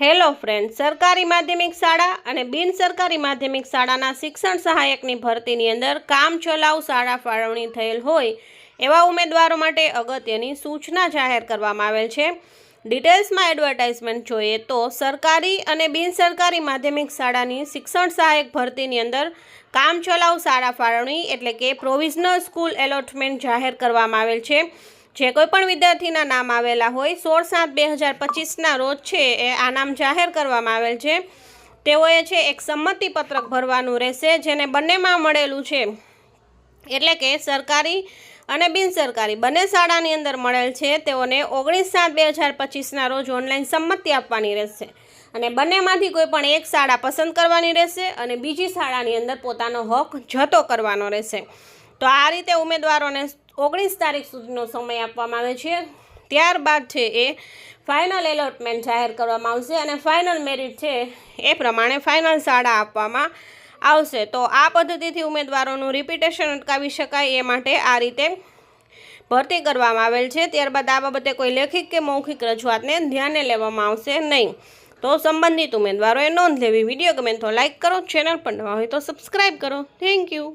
Hello friend, સરકારી માધ્યમિક શાળા અને બિન સરકારી માધ્યમિક શાળાના શિક્ષણ સહાયકની ભરતીની અંદર કામ ચલાઉ શાળા ફાળવણી થયેલ હોય એવા ઉમેદવારો માટે અગત્યની સૂચના જાહેર કરવામાં આવેલ છે. ડિટેલ્સમાં એડવર્ટાઇઝમેન્ટ જોઈએ તો સરકારી અને બિન સરકારી માધ્યમિક શાળાની શિક્ષણ સહાયક ભરતીની અંદર કામ ચલાઉ શાળા ફાળવણી એટલે કે પ્રોવિઝનલ સ્કૂલ એલોટમેન્ટ જાહેર કરવામાં આવેલ છે. જે કોઈ પણ વિદ્યાર્થીના નામ આવેલા હોય, સોળ સાત બે હજાર પચીસના રોજ છે એ આ નામ જાહેર કરવામાં આવેલ છે. તેઓએ છે એક સંમતિ પત્રક ભરવાનું રહેશે, જેને બંનેમાં મળેલું છે. એટલે કે સરકારી અને બિનસરકારી બંને શાળાની અંદર મળેલ છે. તેઓને ઓગણીસ સાત બે હજાર પચીસના રોજ ઓનલાઈન સંમતિ આપવાની રહેશે. અને બંનેમાંથી કોઈ પણ એક શાળા પસંદ કરવાની રહેશે અને બીજી શાળાની અંદર પોતાનો હક જતો કરવાનો રહેશે. તો આ રીતે ઉમેદવારોને ઓગણીસ તારીખ સુધીનો સમય આપવામાં આવે છે. ત્યારબાદ છે એ ફાઇનલ એલોટમેન્ટ જાહેર કરવામાં આવશે અને ફાઇનલ મેરિટ છે એ પ્રમાણે ફાઇનલ શાળા આપવામાં આવશે. તો આ પદ્ધતિથી ઉમેદવારોનું રિપીટેશન અટકાવી શકાય એ માટે આ રીતે ભરતી કરવામાં આવેલ છે. ત્યારબાદ આ બાબતે કોઈ લેખિત કે મૌખિક રજૂઆતને ધ્યાને લેવામાં આવશે નહીં. તો સંબંધિત ઉમેદવારોએ નોંધ લેવી. વીડિયો ગમે તો લાઇક કરો, ચેનલ પર નવા હોય તો સબસ્ક્રાઈબ કરો. Thank you